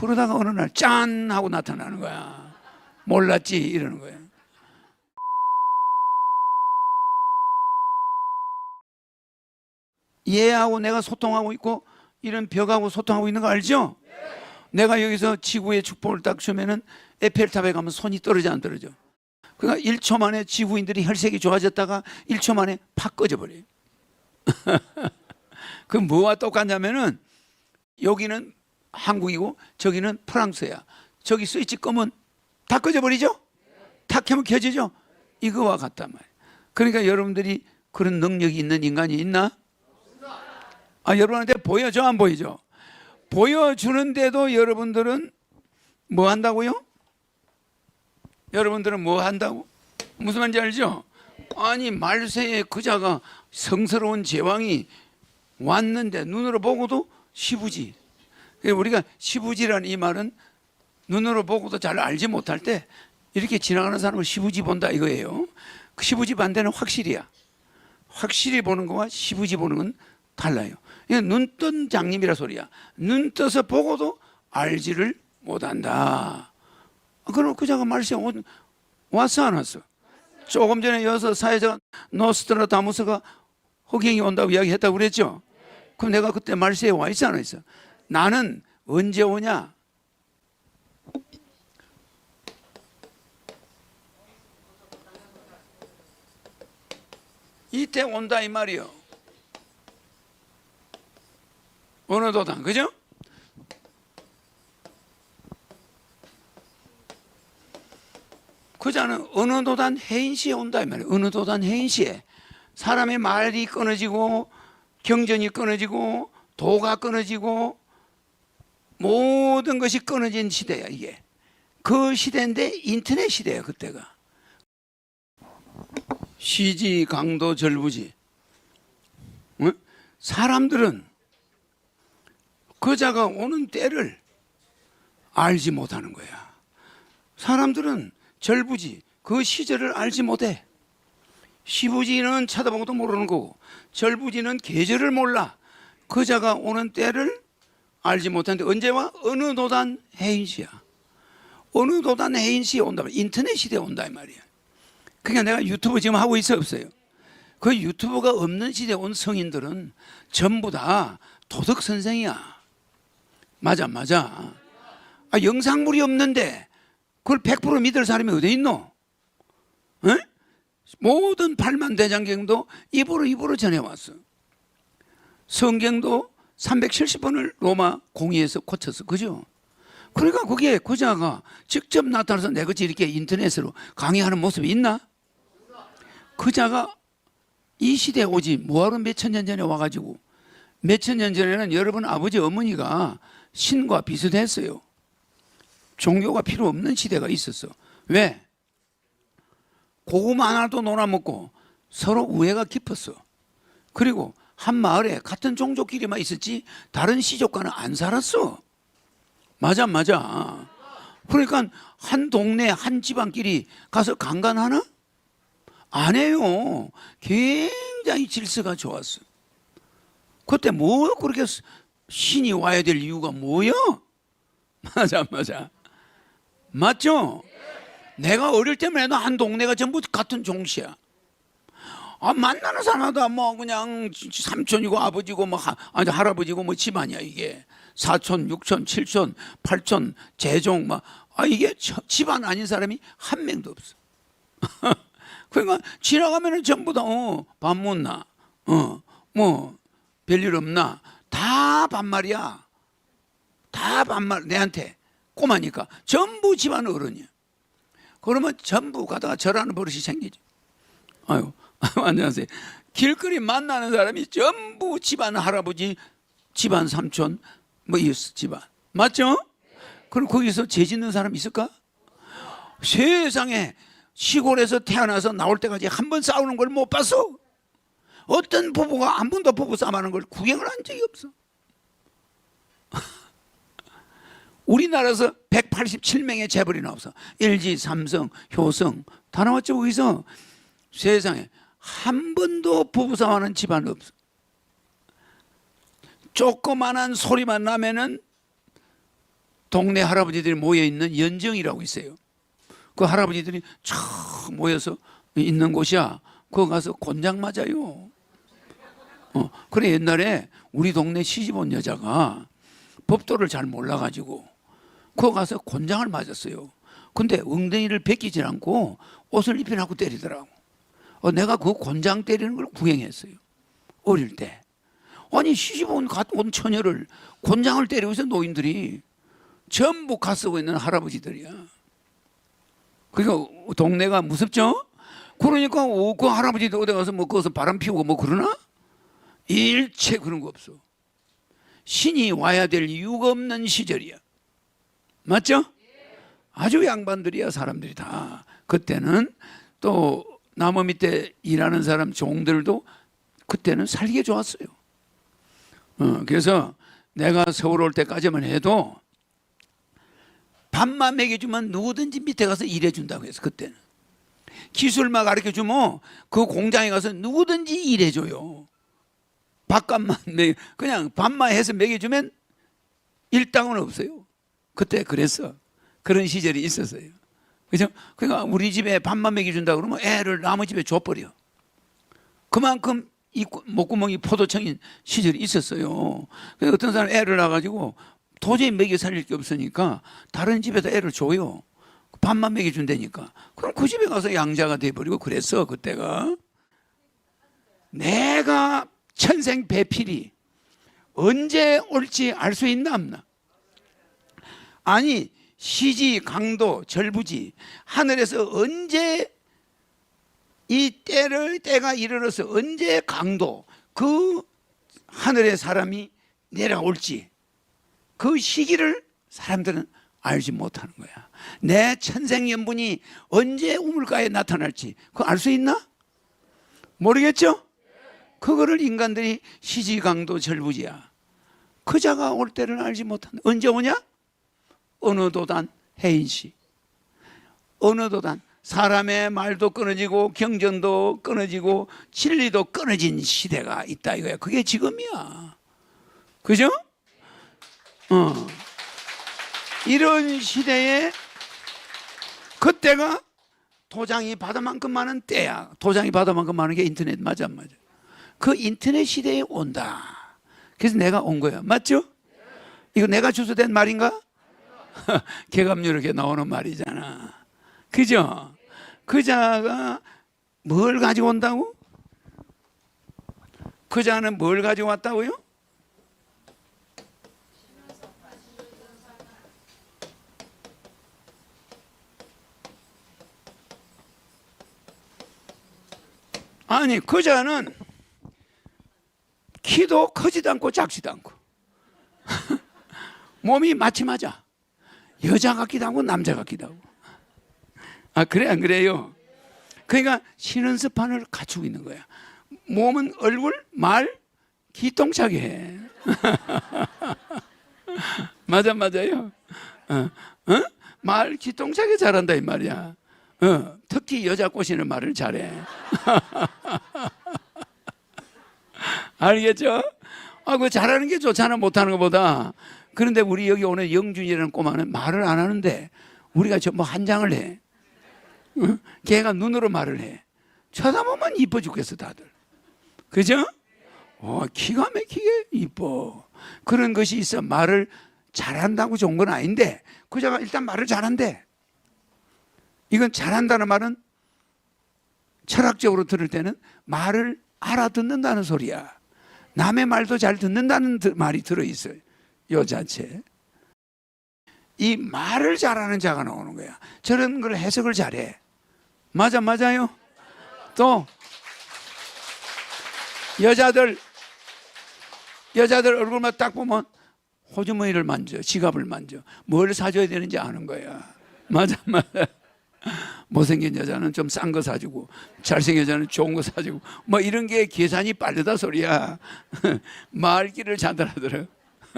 그러다가 어느 날 짠 하고 나타나는 거야. 몰랐지 이러는 거야. 얘하고 내가 소통하고 있고 이런 벽하고 소통하고 있는 거 알죠? 내가 여기서 지구의 축복을 딱 주면은 에펠탑에 가면 손이 떨어져 안 떨어져. 그러니까 1초 만에 지구인들이 혈색이 좋아졌다가 1초 만에 팍 꺼져 버려요. 그 뭐와 똑같냐면은 여기는 한국이고 저기는 프랑스야. 저기 스위치 끄면 다 꺼져 버리죠? 탁 켜면 켜지죠? 이거와 같단 말이에요. 그러니까 여러분들이 그런 능력이 있는 인간이 있나? 아, 여러분한테 보여줘 안 보이죠? 보여주는데도 여러분들은 뭐 한다고요? 여러분들은 뭐 한다고? 무슨 말인지 알죠? 아니 말세에 그자가 성스러운 제왕이 왔는데 눈으로 보고도 시부지. 그러니까 우리가 시부지라는 이 말은 눈으로 보고도 잘 알지 못할 때 이렇게 지나가는 사람을 시부지 본다 이거예요. 그 시부지 반대는 확실이야. 확실히 보는 거와 시부지 보는 건 달라요. 눈뜬 장님이라 소리야. 눈 떠서 보고도 알지를 못한다. 아, 그럼 그자가 말세 온- 왔어 안 왔어? 조금 전에 여기서 사회자 노스트라다무스가 허경이 온다고 이야기했다고 그랬죠? 그럼 내가 그때 말세에 와 있지 않아 있어? 나는 언제 오냐? 이때 온다 이 말이요. 어느 도당 그죠? 그자는 어느 도단 해인시에 온다 이 말이에요. 어느 도단 해인시에 사람의 말이 끊어지고 경전이 끊어지고 도가 끊어지고 모든 것이 끊어진 시대야 이게. 그 시대인데 인터넷 시대야 그때가. 시지 강도 절부지. 응? 사람들은 그자가 오는 때를 알지 못하는 거야. 사람들은 절부지 그 시절을 알지 못해. 시부지는 쳐다보고도 모르는 거고 절부지는 계절을 몰라. 그자가 오는 때를 알지 못하는데 언제와 어느 도단 해인시야. 어느 도단 해인시에 온다. 인터넷 시대에 온다 이 말이야. 그러니까 내가 유튜브 지금 하고 있어 없어요. 그 유튜브가 없는 시대에 온 성인들은 전부 다 도덕 선생이야. 맞아 맞아. 아, 영상물이 없는데 그걸 100% 믿을 사람이 어디 있노? 에? 모든 팔만 대장경도 입으로 입으로 전해왔어. 성경도 370번을 로마 공의에서 고쳤어. 그죠? 그러니까 그게 그자가 직접 나타나서 내같이 이렇게 인터넷으로 강의하는 모습이 있나? 그자가 이 시대에 오지 뭐하러 몇천 년 전에 와가지고 몇천 년 전에는 여러분 아버지 어머니가 신과 비슷했어요. 종교가 필요 없는 시대가 있었어. 왜? 고구마 하나도 놀아먹고 서로 우애가 깊었어. 그리고 한 마을에 같은 종족끼리만 있었지 다른 시족과는 안 살았어. 맞아, 맞아. 그러니까 한 동네 한 집안끼리 가서 강간하나? 안 해요. 굉장히 질서가 좋았어. 그때 뭐 그렇게 신이 와야 될 이유가 뭐야? 맞아, 맞아. 맞죠? 내가 어릴 때만 해도 한 동네가 전부 같은 종씨야. 아, 만나는 사람마다 뭐 그냥 삼촌이고 아버지고 뭐 하, 아니 할아버지고 뭐 집안이야 이게 사촌, 육촌, 칠촌, 팔촌, 재종 막 아 이게 저- 집안 아닌 사람이 한 명도 없어. 그러니까 지나가면은 전부 다밥 못나, 어 뭐 별일 없나 다 반말이야. 다 반말 내한테 꼬마니까 전부 집안 어른이야. 그러면 전부 가다가 절하는 버릇이 생기지. 아유, 안녕하세요. 길거리 만나는 사람이 전부 집안 할아버지, 집안 삼촌, 뭐이 집안 맞죠? 그럼 거기서 죄 짓는 사람 있을까? 세상에 시골에서 태어나서 나올 때까지 한 번 싸우는 걸 못 봤어. 어떤 부부가 한 번도 부부 싸움하는 걸 구경을 한 적이 없어. 우리나라에서 187명의 재벌이 나와서 LG, 삼성, 효성 다 나왔죠 거기서 세상에 한 번도 부부싸움하는 집안 없어. 조그만한 소리만 나면은 동네 할아버지들이 모여 있는 연정이라고 있어요. 그 할아버지들이 촥 모여서 있는 곳이야. 거기 가서 곤장 맞아요. 어, 그래 옛날에 우리 동네 시집 온 여자가 법도를 잘 몰라가지고 거기 가서 곤장을 맞았어요. 근데 엉덩이를 벗기질 않고 옷을 입혀놓고 때리더라고. 어, 내가 그 곤장 때리는 걸 구행했어요. 어릴 때. 아니 시집 온, 갓온 처녀를 곤장을 때리고 있어 노인들이 전부 가 쓰고 있는 할아버지들이야. 그러니까 동네가 무섭죠? 그러니까 오, 그 할아버지도 어디 가서 뭐 거기서 바람 피우고 뭐 그러나? 일체 그런 거 없어. 신이 와야 될 이유가 없는 시절이야. 맞죠? 아주 양반들이야 사람들이 다. 그때는 또 나무 밑에 일하는 사람 종들도 그때는 살기 좋았어요. 어, 그래서 내가 서울 올 때까지만 해도 밥만 먹여주면 누구든지 밑에 가서 일해준다고 해서 그때는 기술만 가르쳐주면 그 공장에 가서 누구든지 일해줘요. 밥값만 먹 그냥 밥만 해서 먹여주면 일당은 없어요. 그때 그랬어. 그런 시절이 있었어요. 그죠? 그러니까 우리 집에 밥만 먹여준다 그러면 애를 남의 집에 줘버려. 그만큼 이 목구멍이 포도청인 시절이 있었어요. 그래서 어떤 사람 애를 낳아가지고 도저히 먹여 살릴 게 없으니까 다른 집에다 애를 줘요. 밥만 먹여준다니까. 그럼 그 집에 가서 양자가 돼버리고 그랬어 그때가. 내가 천생 배필이 언제 올지 알 수 있나 없나? 아니 시지 강도 절부지 하늘에서 언제 이 때를 때가 이르러서 언제 강도 그 하늘의 사람이 내려올지 그 시기를 사람들은 알지 못하는 거야. 내 천생연분이 언제 우물가에 나타날지 그거 알수 있나? 모르겠죠? 그거를 인간들이 시지강도 절부지야. 그 자가 올 때를 알지 못한다. 언제 오냐? 어느 도단 해인시. 어느 도단 사람의 말도 끊어지고 경전도 끊어지고 진리도 끊어진 시대가 있다 이거야. 그게 지금이야. 그죠? 어. 이런 시대에 그때가 도장이 바다만큼 많은 때야. 도장이 바다만큼 많은 게 인터넷 맞아 안 맞아? 그 인터넷 시대에 온다. 그래서 내가 온 거야. 맞죠? 이거 내가 주소된 말인가? 개감류 이렇게 나오는 말이잖아. 그죠? 그 자가 뭘 가지고 온다고? 그 자는 뭘 가지고 왔다고요? 아니 그 자는 키도 크지도 않고 작지도 않고 몸이 마치 맞아 여자 같기도 하고 남자 같기도 하고 아 그래 안 그래요? 그러니까 신은스판을 갖추고 있는 거야 몸은 얼굴 말 기똥차게 해 맞아 맞아요 어, 어? 말 기똥차게 잘한다 이 말이야 어, 특히 여자 꼬시는 말을 잘해 알겠죠? 아, 그 잘하는 게 좋잖아, 못하는 것보다. 그런데 우리 여기 오는 영준이라는 꼬마는 말을 안 하는데 우리가 전부 한 장을 해. 응? 걔가 눈으로 말을 해. 쳐다보면 이뻐 죽겠어, 다들. 그죠? 어, 기가 막히게 이뻐. 그런 것이 있어. 말을 잘한다고 좋은 건 아닌데, 그자가 일단 말을 잘한대. 이건 잘한다는 말은 철학적으로 들을 때는 말을 알아듣는다는 소리야. 남의 말도 잘 듣는다는 드- 말이 들어있어요. 요 자체. 이 말을 잘하는 자가 나오는 거야. 저런 걸 해석을 잘해. 맞아, 맞아요. 또, 여자들, 여자들 얼굴만 딱 보면 호주머니를 만져, 지갑을 만져. 뭘 사줘야 되는지 아는 거야. 맞아, 맞아. 못생긴 여자는 좀 싼 거 사주고 잘생긴 여자는 좋은 거 사주고 뭐 이런 게 계산이 빠르다 소리야 말귀를 잘 알아들어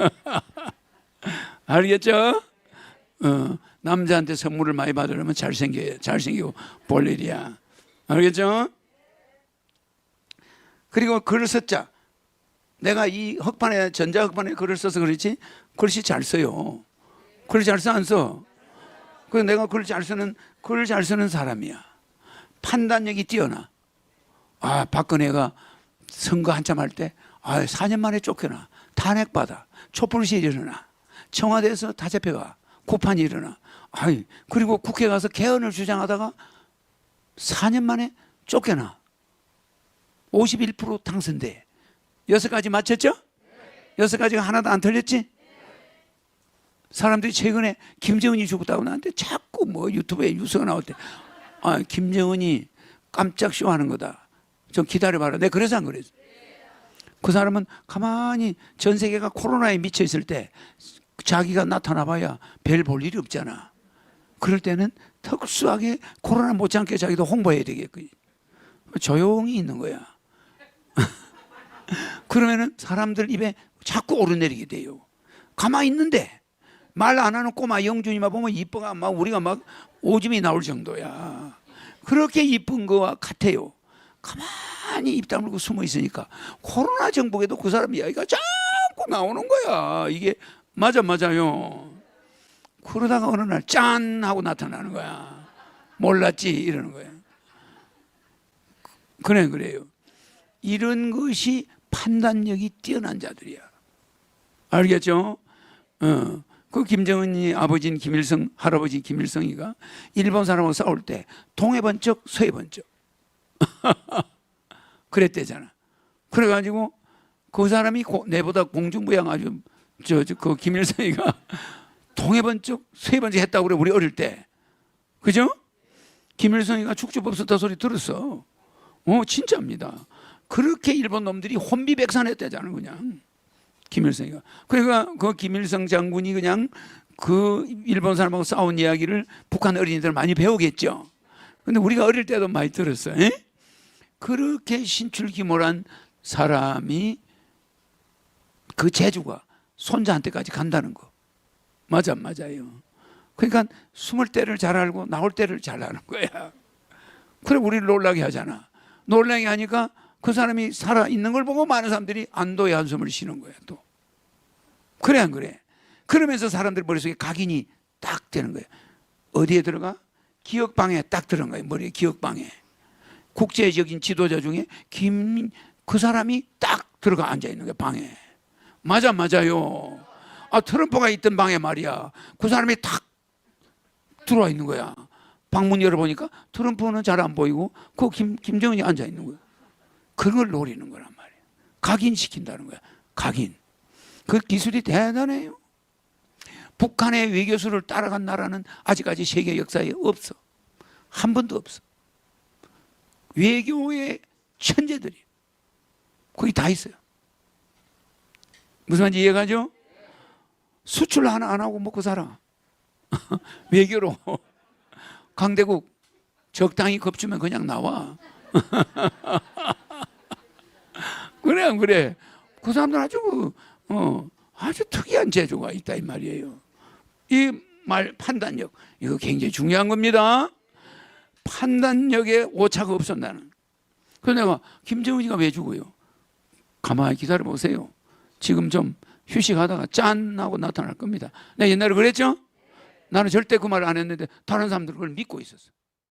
알겠죠? 어, 남자한테 선물을 많이 받으려면 잘생겨 잘생기고 볼 일이야 알겠죠? 그리고 글을 썼자 내가 이 흑판에 전자 흑판에 글을 써서 그렇지 글씨 잘 써요 글 잘 써 안 써? 그 내가 글 잘 쓰는 글 잘 쓰는 사람이야. 판단력이 뛰어나. 아 박근혜가 선거 한참 할 때 아, 4년 만에 쫓겨나. 탄핵받아. 촛불시 일어나. 청와대에서 다 잡혀가. 고판이 일어나. 아이, 그리고 국회 가서 개헌을 주장하다가 4년 만에 쫓겨나. 51% 당선돼. 여섯 가지 맞췄죠? 여섯 가지가 하나도 안 틀렸지? 사람들이 최근에 김정은이 죽었다고 나한테 자꾸 뭐 유튜브에 뉴스가 나올 때, 아, 김정은이 깜짝 쇼 하는 거다. 좀 기다려봐라. 내가 그래서 안 그랬어. 그 사람은 가만히 전 세계가 코로나에 미쳐 있을 때 자기가 나타나 봐야 별 볼 일이 없잖아. 그럴 때는 특수하게 코로나 못지않게 자기도 홍보해야 되겠고 조용히 있는 거야. 그러면은 사람들 입에 자꾸 오르내리게 돼요. 가만히 있는데 말 안 하는 꼬마 영준이만 보면 이뻐가 막 우리가 막 오줌이 나올 정도야. 그렇게 이쁜 거와 같아요. 가만히 입 다물고 숨어 있으니까 코로나 정복에도 그 사람 이야기가 자꾸 나오는 거야. 이게 맞아 맞아요. 그러다가 어느 날 짠 하고 나타나는 거야. 몰랐지 이러는 거야. 그래 그래요. 이런 것이 판단력이 뛰어난 자들이야. 알겠죠? 어. 그 김정은이 아버지인 김일성, 할아버지 김일성이가 일본 사람하고 싸울 때 동해 번쩍 서해 번쩍 그랬대잖아. 그래가지고 그 사람이 고- 내보다 공중부양 아주 저 그 김일성이가 동해 번쩍 서해 번쩍 했다고 그래 우리 어릴 때 그죠? 김일성이가 축주법수다 소리 들었어. 어 진짜입니다. 그렇게 일본 놈들이 혼비백산했대잖아 그냥 김일성이가. 그러니까 그 김일성 장군이 그냥 그 일본 사람하고 싸운 이야기를 북한 어린이들 많이 배우겠죠. 근데 우리가 어릴 때도 많이 들었어요. 에? 그렇게 신출귀몰한 사람이 그 재주가 손자한테까지 간다는 거. 맞아, 맞아요. 그러니까 숨을 때를 잘 알고 나올 때를 잘 아는 거야. 그래, 우리를 놀라게 하잖아. 놀라게 하니까 그 사람이 살아 있는 걸 보고 많은 사람들이 안도의 한숨을 쉬는 거야, 또. 그래, 안 그래? 그러면서 사람들 머릿속에 각인이 딱 되는 거야. 어디에 들어가? 기억방에 딱 들어간 거야, 머리에 기억방에. 국제적인 지도자 중에 김, 그 사람이 딱 들어가 앉아 있는 거야, 방에. 맞아, 맞아요. 아, 트럼프가 있던 방에 말이야. 그 사람이 탁 들어와 있는 거야. 방문 열어보니까 트럼프는 잘 안 보이고 그 김, 김정은이 앉아 있는 거야. 그걸 노리는 거란 말이야. 각인시킨다는 거야. 각인. 그 기술이 대단해요. 북한의 외교수를 따라간 나라는 아직까지 세계 역사에 없어. 한 번도 없어. 외교의 천재들이 거기 다 있어요. 무슨 말인지 이해가죠? 수출 하나 안 하고 먹고 살아. 외교로 강대국 적당히 겁주면 그냥 나와. 그래 안 그래? 그 사람들 아주 그, 어, 아주 특이한 재주가 있다 이 말이에요. 이 말 판단력 이거 굉장히 중요한 겁니다. 판단력에 오차가 없었나는. 그래서 내가 김정은이가 왜 죽어요? 가만히 기다려 보세요. 지금 좀 휴식하다가 짠 하고 나타날 겁니다. 내가 옛날에 그랬죠? 나는 절대 그 말 안 했는데 다른 사람들 그걸 믿고 있었어.